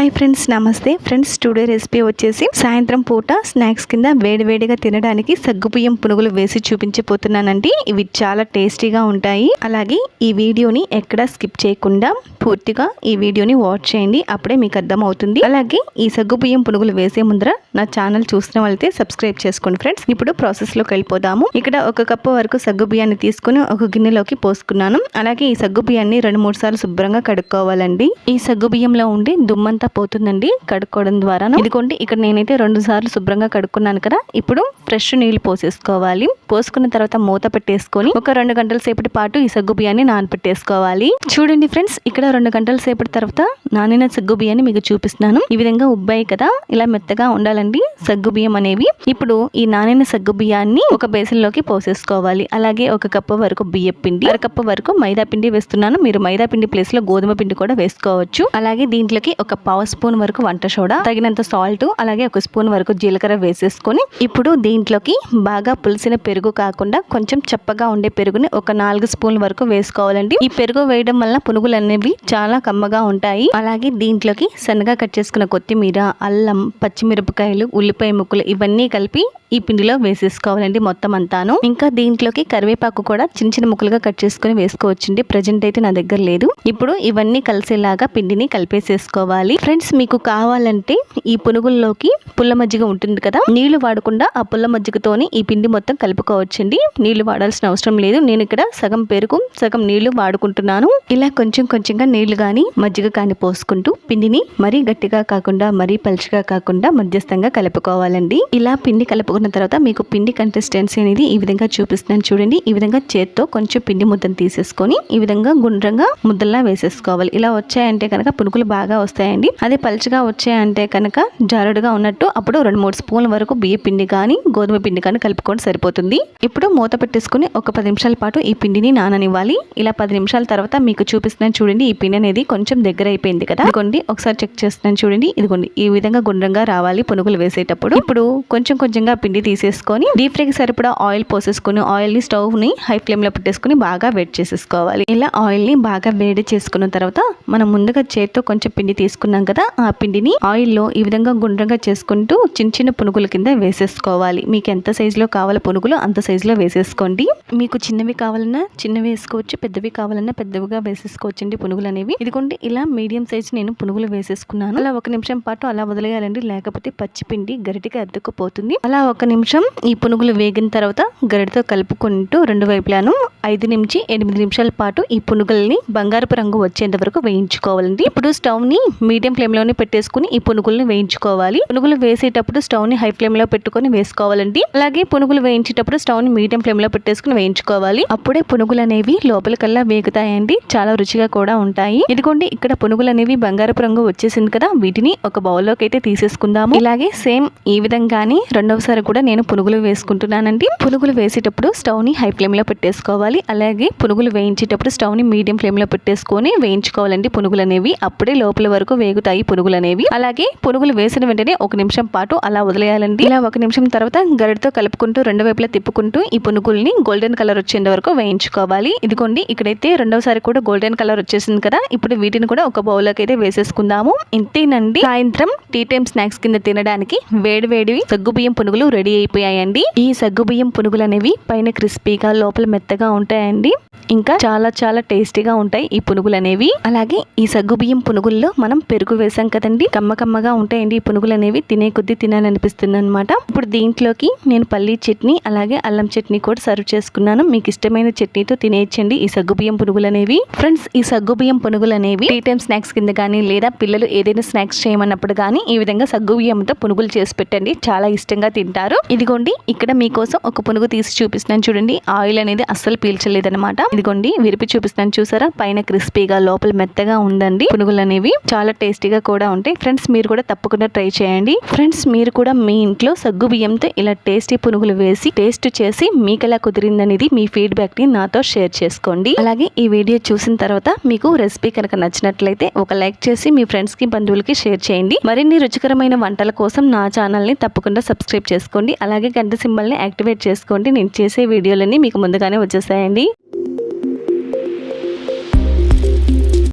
Hi friends నమస్తే. Friends today recipe వచ్చేసి సాయంత్రం పూట స్నాక్స్ కింద వేడివేడిగా తినడానికి సగ్గుబియ్యం పునుగులు వేసి చూపించబోతున్నానండి. ఇవి చాలా టేస్టీగా ఉంటాయి. అలాగే ఈ వీడియోని ఎక్కడా స్కిప్ చేయకుండా పూర్తిగా ఈ వీడియోని వాచ్ చేయండి. అప్పుడే మీకు అర్థమవుతుంది. అలాగే ఈ సగ్గుబియ్యం పునుగులు వేసే ముందర నా ఛానల్ చూసిన వాళ్ళైతే సబ్స్క్రైబ్ చేసుకోండి ఫ్రెండ్స్ ఇప్పుడు ప్రాసెస్లోకి వెళ్ళిపోదాము. ఇక్కడ ఒక కప్పు వరకు సగ్గు బియ్యాన్ని తీసుకుని ఒక గిన్నెలోకి పోసుకున్నాను. అలాగే ఈ సగ్గుబియ్యాన్ని రెండు మూడు సార్లు శుభ్రంగా కడుక్కోవాలండి. ఈ సగ్గు బియ్యంలో ఉండి దుమ్మంతా పోతుందండి కడుక్కోవడం ద్వారా ఇదిగోండి ఇక్కడ నేనైతే రెండు సార్లు శుభ్రంగా కడుక్కున్నాను కదా. ఇప్పుడు ఫ్రెష్ నీళ్ళు పోసేసుకోవాలి. పోసుకున్న తర్వాత మూత పెట్టేసుకొని ఒక రెండు గంటల సేపటి పాటు ఈ సగ్గు బియ్యాన్ని నానపెట్టేసుకోవాలి. చూడండి ఫ్రెండ్స్ ఇక్కడ రెండు గంటల సేపటి తర్వాత నానిన సగ్గు బియ్యాన్ని మీకు చూపిస్తున్నాను. ఈ విధంగా ఉబ్బాయి కదా ఇలా మెత్తగా ఉండాలండి సగ్గు బియ్యం అనేవి. ఇప్పుడు ఈ నానిన సగ్గు బియ్యాన్ని ఒక బేసిన్లోకి పోసేసుకోవాలి. అలాగే ఒక కప్పు వరకు బియ్యం పిండి అరకప్పు వరకు మైదా పిండి వేస్తున్నాను. మీరు మైదా పిండి ప్లేస్లో గోధుమ పిండి కూడా వేసుకోవచ్చు. అలాగే దీంట్లోకి ఒక పావు స్పూన్ వరకు వంట సోడా తగినంత సాల్ట్ అలాగే ఒక స్పూన్ వరకు జీలకర్ర వేసేసుకొని ఇప్పుడు దీంట్లోకి బాగా పులిసిన పెరుగు కాకుండా కొంచెం చప్పగా ఉండే పెరుగుని ఒక నాలుగు స్పూన్ల వరకు వేసుకోవాలండి. ఈ పెరుగు వేయడం వల్ల పునుగులు అనేవి చాలా కమ్మగా ఉంటాయి. అలాగే దీంట్లోకి సన్నగా కట్ చేసుకున్న కొత్తిమీర అల్లం పచ్చిమిరపకాయలు ఉల్లిపాయ ముక్కలు ఇవన్నీ కలిపి ఈ పిండిలో వేసేసుకోవాలండి మొత్తం అంతాను. ఇంకా దీంట్లోకి కరివేపాకు కూడా చిన్న చిన్న ముక్కలుగా కట్ చేసుకుని వేసుకోవచ్చండి. ప్రజెంట్ అయితే నా దగ్గర లేదు. ఇప్పుడు ఇవన్నీ కలిసేలాగా పిండిని కలిపేసేసుకోవాలి. ఫ్రెండ్స్ మీకు కావాలంటే ఈ పునుగుల్లోకి పుల్ల మజ్జిగ ఉంటుంది కదా నీళ్ళు వాడకుండా ఆ పుల్ల మజ్జిగతోని ఈ పిండి మొత్తం కలుపుకోవచ్చండి. నీళ్ళు వాడాల్సిన అవసరం లేదు. నేను ఇక్కడ సగం పెరుగు సగం నీళ్ళు వాడుకుంటున్నాను. ఇలా కొంచెం కొంచెంగా నీళ్ళు కానీ మజ్జిగ కానీ పోసుకుంటూ పిండిని మరీ గట్టిగా కాకుండా మరీ పలుచగా కాకుండా మధ్యస్థంగా కలుపుకోవాలండి. ఇలా పిండి కలుపుకున్న తర్వాత మీకు పిండి కన్సిస్టెన్సీ అనేది ఈ విధంగా చూపిస్తున్నాను చూడండి. ఈ విధంగా చేత్తో కొంచెం పిండి ముద్దను తీసేసుకొని ఈ విధంగా గుండ్రంగా ముద్దల్లా వేసేసుకోవాలి. ఇలా వచ్చాయంటే కనుక పునుకులు బాగా వస్తాయండి. అదే పలుచగా వచ్చాయంటే కనుక జారుడుగా ఉన్నట్టు అప్పుడు రెండు మూడు స్పూన్ల వరకు బియ్య పిండి కానీ గోధుమ పిండి కానీ కలుపుకొని సరిపోతుంది. ఇప్పుడు మూత పెట్టేసుకుని ఒక పది నిమిషాల పాటు ఈ పిండిని నాననివ్వాలి. ఇలా పది నిమిషాల తర్వాత మీకు చూపిస్తున్నాను చూడండి. ఈ పిండి అనేది కొంచెం దగ్గర అయిపోయింది కదా. ఇదిగోండి ఒకసారి చెక్ చేస్తున్నాను చూడండి. ఇదిగోండి ఈ విధంగా గుండ్రంగా రావాలి పునుగులు వేసేటప్పుడు. ఇప్పుడు కొంచెం కొంచెంగా పిండి పిండి తీసేసుకొని డీప్ ఫ్రైకి సరిపడా ఆయిల్ పోసేసుకుని ఆయిల్ని స్టవ్ని హై ఫ్లేమ్లో పెట్టేసుకుని బాగా వేడి చేసేసుకోవాలి. ఇలా ఆయిల్ని బాగా వేడి చేసుకున్న తర్వాత మనం ముందుగా చేత్తో కొంచెం పిండి తీసుకున్నాం కదా ఆ పిండిని ఆయిల్లో ఈ విధంగా గుండ్రంగా చేసుకుంటూ చిన్న చిన్న పునుగుల కింద వేసేసుకోవాలి. మీకు ఎంత సైజులో లో పునుగులు అంత సైజులో వేసేసుకోండి. మీకు చిన్నవి కావాలన్నా చిన్నవి వేసుకోవచ్చు పెద్దవి కావాలన్నా పెద్దవిగా వేసేసుకోవచ్చండి పునుగులు అనేవి. ఇదిగోండి ఇలా మీడియం సైజ్ నేను పునుగులు వేసేసుకున్నాను. అలా ఒక నిమిషం పాటు అలా వదిలేయాలండి. లేకపోతే పచ్చి పిండి గరిటికి అద్దుకుపోతుంది అలా ఒక ఒక్క నిమిషం ఈ పునుగులు వేగిన తర్వాత గరిటతో కలుపుకుంటూ రెండు వైపులాను ఐదు నుంచి ఎనిమిది నిమిషాల పాటు ఈ పునుగుల్ని బంగారపు రంగు వచ్చేంత వరకు వేయించుకోవాలండి. ఇప్పుడు స్టవ్ని మీడియం ఫ్లేమ్లోనే పెట్టేసుకుని ఈ పునుగుల్ని వేయించుకోవాలి. పునుగులు వేసేటప్పుడు స్టవ్ని హై ఫ్లేమ్లో పెట్టుకొని వేసుకోవాలండి. అలాగే పునుగులు వేయించేటప్పుడు స్టవ్ని మీడియం ఫ్లేమ్లో పెట్టేసుకుని వేయించుకోవాలి. అప్పుడే పునుగులు అనేవి లోపలికల్లా వేగుతాయండి. చాలా రుచిగా కూడా ఉంటాయి. ఇదిగోండి ఇక్కడ పునుగులు అనేవి బంగారపు రంగు వచ్చేసింది కదా వీటిని ఒక బౌల్లోకి అయితే తీసేసుకుందాము. ఇలాగే సేమ్ ఈ విధంగానే రెండవసారి కూడా నేను పునుగులు వేసుకుంటున్నానండి. పునుగులు వేసేటప్పుడు స్టవ్ని హై ఫ్లేమ్లో పెట్టేసుకోవాలి. అలాగే పునుగులు వేయించేటప్పుడు స్టవ్ని మీడియం ఫ్లేమ్లో పెట్టేసుకొని వేయించుకోవాలండి పునుగులు అనేవి అప్పుడే లోపల వరకు వేగుతాయి పునుగులు అనేవి అలాగే పునుగులు వేసిన వెంటనే ఒక నిమిషం పాటు అలా వదిలేయాలండి. ఇలా ఒక నిమిషం తర్వాత గరిటతో కలుపుకుంటూ రెండు వైపులా తిప్పుకుంటూ ఈ పునుగుల్ని గోల్డెన్ కలర్ వచ్చేంత వరకు వేయించుకోవాలి. ఇదిగోండి ఇక్కడైతే రెండవసారి కూడా గోల్డెన్ కలర్ వచ్చేసింది కదా. ఇప్పుడు వీటిని కూడా ఒక బౌల్లోకి అయితే వేసేసుకుందాము. ఇంతేనండి. సాయంత్రం టీ టైం స్నాక్స్ కింద తినడానికి వేడి వేడివి సగ్గుబియ్యం పునుగులు రెడీ అయిపోయాయండి. ఈ సగ్గుబియ్యం పునుగులు అనేవి పైన క్రిస్పీగా లోపల మెత్తగా ఉంటాయండి. ఇంకా చాలా చాలా టేస్టీగా ఉంటాయి ఈ పునుగులు అనేవి. అలాగే ఈ సగ్గుబియ్యం పునుగుల్లో మనం పెరుగు వేసాం కదండి. కమ్మ కమ్మగా ఉంటాయండి ఈ పునుగులు అనేవి. తినే కొద్దీ తినాలనిపిస్తుంది అనమాట ఇప్పుడు దీంట్లోకి నేను పల్లీ చట్నీ అలాగే అల్లం చట్నీ కూడా సర్వ్ చేసుకున్నాను. మీకు ఇష్టమైన చట్నీతో తినేయచ్చండి ఈ సగ్గుబియ్యం పునుగులు అనేవి. ఫ్రెండ్స్ ఈ సగ్గు బియ్యం పునుగులు అనేవి టీ టైం స్నాక్స్ కింద కానీ లేదా పిల్లలు ఏదైనా స్నాక్స్ చేయమన్నప్పుడు కానీ ఈ విధంగా సగ్గుబియ్యంతో పునుగులు చేసి పెట్టండి. చాలా ఇష్టంగా తింటారు. ఇదిగోండి ఇక్కడ మీకోసం ఒక పునుగు తీసి చూపిస్తున్నాను చూడండి. ఆయిల్ అనేది అస్సలు పీల్చలేదన్నమాట. ఇదిగోండి విరిపి చూపిస్తాను చూసారా? పైన క్రిస్పీగా లోపల మెత్తగా ఉందండి. పునుగులు అనేవి చాలా టేస్టీగా కూడా ఉంటాయి. ఫ్రెండ్స్ మీరు కూడా తప్పకుండా ట్రై చేయండి. ఫ్రెండ్స్ మీరు కూడా మీ ఇంట్లో సగ్గు బియ్యంతో ఇలా టేస్టీ పునుగులు వేసి టేస్ట్ చేసి మీకు ఎలా కుదిరిందనేది మీ ఫీడ్బ్యాక్ని నాతో షేర్ చేసుకోండి. అలాగే ఈ వీడియో చూసిన తర్వాత మీకు రెసిపీ కనుక నచ్చినట్లయితే ఒక లైక్ చేసి మీ ఫ్రెండ్స్కి బంధువులకి షేర్ చేయండి. మరిన్ని రుచికరమైన వంటల కోసం నా ఛానల్ని తప్పకుండా సబ్స్క్రైబ్ చేసుకోండి. అలాగే గంట సింబల్ని యాక్టివేట్ చేసుకోండి. నేను చేసే వీడియోలన్నీ మీకు ముందుగానే వచ్చేసాయండి